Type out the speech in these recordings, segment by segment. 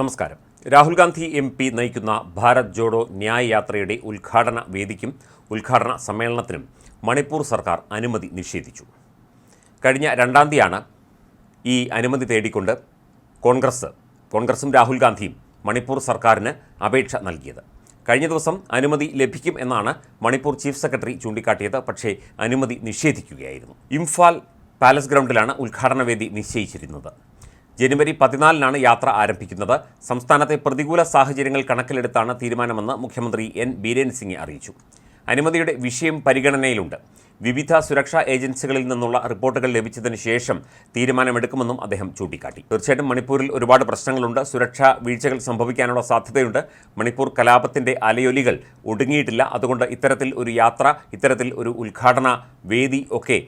നമസ്കാരം. Rahul Gandhi M P നയിക്കുന്ന ഭാരത് ജോഡോ ന്യായ യാത്രയുടെ ഉദ്ഘാടന വേദിക്കും ഉദ്ഘാടന സമ്മേളനത്തിനും മണിപ്പൂർ സർക്കാർ അനുമതി നിഷേധിച്ചു. കഴിഞ്ഞ രണ്ടാം തീയതിയാണ് ഈ അനുമതി തേടിക്കൊണ്ട് കോൺഗ്രസ് കോൺഗ്രസും രാഹുൽ ഗാന്ധിയും മണിപ്പൂർ സർക്കാരിന് അപേക്ഷ നൽകിയത്. കഴിഞ്ഞ ദിവസം അനുമതി ലഭിക്കും എന്നാണ് മണിപ്പൂർ ചീഫ് സെക്രട്ടറി ചൂണ്ടിക്കാട്ടിയത്. പക്ഷേ അനുമതി നിഷേധിക്കുകയായിരുന്നു. ഇംഫാൽ പാലസ് ഗ്രൗണ്ടിലാണ് ഉദ്ഘാടന വേദി നിശ്ചയിച്ചിരുന്നത്. ജനുവരി പതിനാലിനാണ് യാത്ര ആരംഭിക്കുന്നത്. സംസ്ഥാനത്തെ പ്രതികൂല സാഹചര്യങ്ങൾ കണക്കിലെടുത്താണ് തീരുമാനമെന്ന് മുഖ്യമന്ത്രി എൻ. ബീരേൻ സിംഗ് അറിയിച്ചു. അനുമതിയുടെ വിഷയം പരിഗണനയിലുണ്ട്. വിവിധ സുരക്ഷാ ഏജൻസികളിൽ നിന്നുള്ള റിപ്പോർട്ടുകൾ ലഭിച്ചതിന് ശേഷം തീരുമാനമെടുക്കുമെന്നും അദ്ദേഹം ചൂണ്ടിക്കാട്ടി. തീർച്ചയായിട്ടും മണിപ്പൂരിൽ ഒരുപാട് പ്രശ്നങ്ങളുണ്ട്. സുരക്ഷാ വീഴ്ചകൾ സംഭവിക്കാനുള്ള സാധ്യതയുണ്ട്. മണിപ്പൂർ കലാപത്തിന്റെ അലയൊലികൾ ഒടുങ്ങിയിട്ടില്ല. അതുകൊണ്ട് ഇത്തരത്തിൽ ഒരു യാത്ര ഇത്തരത്തിൽ ഒരു ഉദ്ഘാടന വേദി ഒക്കെ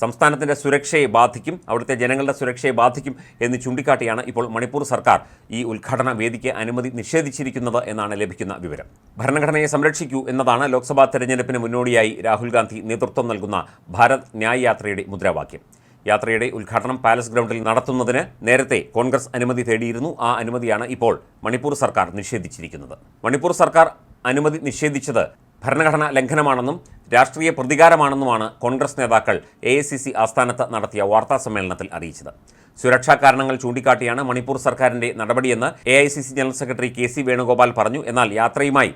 സംസ്ഥാനത്തിന്റെ സുരക്ഷയെ ബാധിക്കും അവിടുത്തെ ജനങ്ങളുടെ സുരക്ഷയെ ബാധിക്കും എന്ന് ചൂണ്ടിക്കാട്ടിയാണ് ഇപ്പോൾ മണിപ്പൂർ സർക്കാർ ഈ ഉദ്ഘാടന വേദിക്ക് അനുമതി നിഷേധിച്ചിരിക്കുന്നത് എന്നാണ് ലഭിക്കുന്ന വിവരം. ഭരണഘടനയെ സംരക്ഷിക്കൂ എന്നതാണ് ലോക്സഭാ തെരഞ്ഞെടുപ്പിന് മുന്നോടിയായി രാഹുൽ ഗാന്ധി നേതൃത്വം നൽകുന്ന ഭാരത് ന്യായ് യാത്രയുടെ മുദ്രാവാക്യം. യാത്രയുടെ ഉദ്ഘാടനം പാലസ് ഗ്രൗണ്ടിൽ നടത്തുന്നതിന് നേരത്തെ കോൺഗ്രസ് അനുമതി തേടിയിരുന്നു. ആ അനുമതിയാണ് ഇപ്പോൾ മണിപ്പൂർ സർക്കാർ നിഷേധിച്ചിരിക്കുന്നത്. മണിപ്പൂർ സർക്കാർ അനുമതി നിഷേധിച്ചത് ഭരണഘടന ലംഘനമാണെന്നും രാഷ്ട്രീയ പ്രതികാരമാണെന്നുമാണ് കോൺഗ്രസ് നേതാക്കൾ എ ആസ്ഥാനത്ത് നടത്തിയ വാർത്താ സമ്മേളനത്തിൽ അറിയിച്ചത്. സുരക്ഷാ കാരണങ്ങൾ ചൂണ്ടിക്കാട്ടിയാണ് മണിപ്പൂർ സർക്കാരിന്റെ നടപടിയെന്ന് A general secretary K C Venugopal പറഞ്ഞു. എന്നാൽ യാത്രയുമായി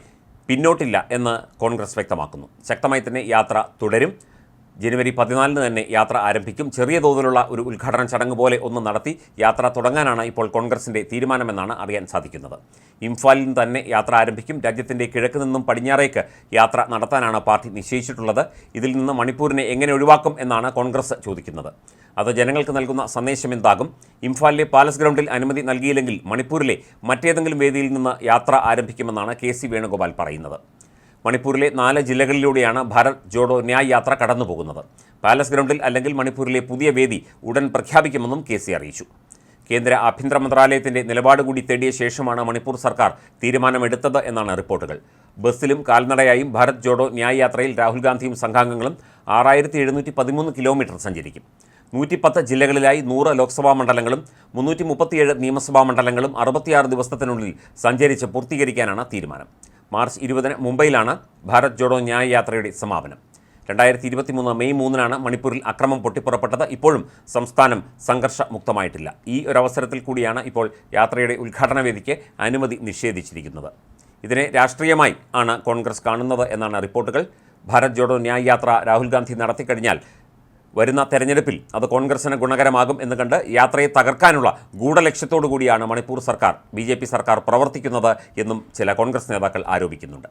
പിന്നോട്ടില്ല എന്ന് കോൺഗ്രസ് വ്യക്തമാക്കുന്നു. ശക്തമായി തന്നെ യാത്ര തുടരും. ജനുവരി പതിനാലിന് തന്നെ യാത്ര ആരംഭിക്കും. ചെറിയ തോതിലുള്ള ഒരു ഉദ്ഘാടന ചടങ്ങ് പോലെ ഒന്ന് നടത്തി യാത്ര തുടങ്ങാനാണ് ഇപ്പോൾ കോൺഗ്രസിന്റെ തീരുമാനമെന്നാണ് അറിയാൻ സാധിക്കുന്നത്. ഇംഫാലിൽ നിന്ന് തന്നെ യാത്ര ആരംഭിക്കും. രാജ്യത്തിന്റെ കിഴക്ക് നിന്നും പടിഞ്ഞാറേക്ക് യാത്ര നടത്താനാണ് പാർട്ടി നിശ്ചയിച്ചിട്ടുള്ളത്. ഇതിൽ നിന്ന് മണിപ്പൂരിനെ എങ്ങനെ ഒഴിവാക്കും എന്നാണ് കോൺഗ്രസ് ചോദിക്കുന്നത്. അത് ജനങ്ങൾക്ക് നൽകുന്ന സന്ദേശം എന്താകും? ഇംഫാലിലെ പാലസ് ഗ്രൗണ്ടിൽ അനുമതി നൽകിയില്ലെങ്കിൽ മണിപ്പൂരിലെ മറ്റേതെങ്കിലും വേദിയിൽ നിന്ന് യാത്ര ആരംഭിക്കുമെന്നാണ് കെ സി വേണുഗോപാൽ പറയുന്നത്. മണിപ്പൂരിലെ നാല് ജില്ലകളിലൂടെയാണ് ഭാരത് ജോഡോ ന്യായ് യാത്ര കടന്നുപോകുന്നത്. പാലസ് ഗ്രൗണ്ടിൽ അല്ലെങ്കിൽ മണിപ്പൂരിലെ പുതിയ വേദി ഉടൻ പ്രഖ്യാപിക്കുമെന്നും കെ സി അറിയിച്ചു. കേന്ദ്ര ആഭ്യന്തര മന്ത്രാലയത്തിന്റെ നിലപാട് കൂടി തേടിയ ശേഷമാണ് മണിപ്പൂർ സർക്കാർ തീരുമാനമെടുത്തത് എന്നാണ് റിപ്പോർട്ടുകൾ. ബസ്സിലും കാൽനടയായും ഭാരത് ജോഡോ ന്യായ് യാത്രയിൽ രാഹുൽ ഗാന്ധിയും സംഘാംഗങ്ങളും ആറായിരത്തി എഴുന്നൂറ്റി പതിമൂന്ന് കിലോമീറ്റർ സഞ്ചരിക്കും. നൂറ്റിപ്പത്ത് ജില്ലകളിലായി നൂറ് ലോക്സഭാ മണ്ഡലങ്ങളും മുന്നൂറ്റി മുപ്പത്തിയേഴ് നിയമസഭാ മണ്ഡലങ്ങളും അറുപത്തിയാറ് ദിവസത്തിനുള്ളിൽ സഞ്ചരിച്ച് പൂർത്തീകരിക്കാനാണ് തീരുമാനം. മാർച്ച് ഇരുപതിന് മുംബൈയിലാണ് ഭാരത് ജോഡോ ന്യായ യാത്രയുടെ സമാപനം. രണ്ടായിരത്തി ഇരുപത്തി മൂന്ന് മെയ് മൂന്നിനാണ് മണിപ്പൂരിൽ അക്രമം പൊട്ടിപ്പുറപ്പെട്ടത്. ഇപ്പോഴും സംസ്ഥാനം സംഘർഷമുക്തമായിട്ടില്ല. ഈ ഒരവസരത്തിൽ കൂടിയാണ് ഇപ്പോൾ യാത്രയുടെ ഉദ്ഘാടന വേദിക്ക് അനുമതി നിഷേധിച്ചിരിക്കുന്നത്. ഇതിനെ രാഷ്ട്രീയമായി ആണ് കോൺഗ്രസ് കാണുന്നത് എന്നാണ് റിപ്പോർട്ടുകൾ. ഭാരത് ജോഡോ ന്യായ യാത്ര രാഹുൽ ഗാന്ധി നടത്തിക്കഴിഞ്ഞാൽ വരുന്ന തെരഞ്ഞെടുപ്പിൽ അത് കോൺഗ്രസിന് ഗുണകരമാകും എന്ന് കണ്ട് യാത്രയെ തകർക്കാനുള്ള ഗൂഢലക്ഷ്യത്തോടു കൂടിയാണ് മണിപ്പൂർ സർക്കാർ ബി സർക്കാർ പ്രവർത്തിക്കുന്നത് എന്നും ചില കോൺഗ്രസ് നേതാക്കൾ ആരോപിക്കുന്നുണ്ട്.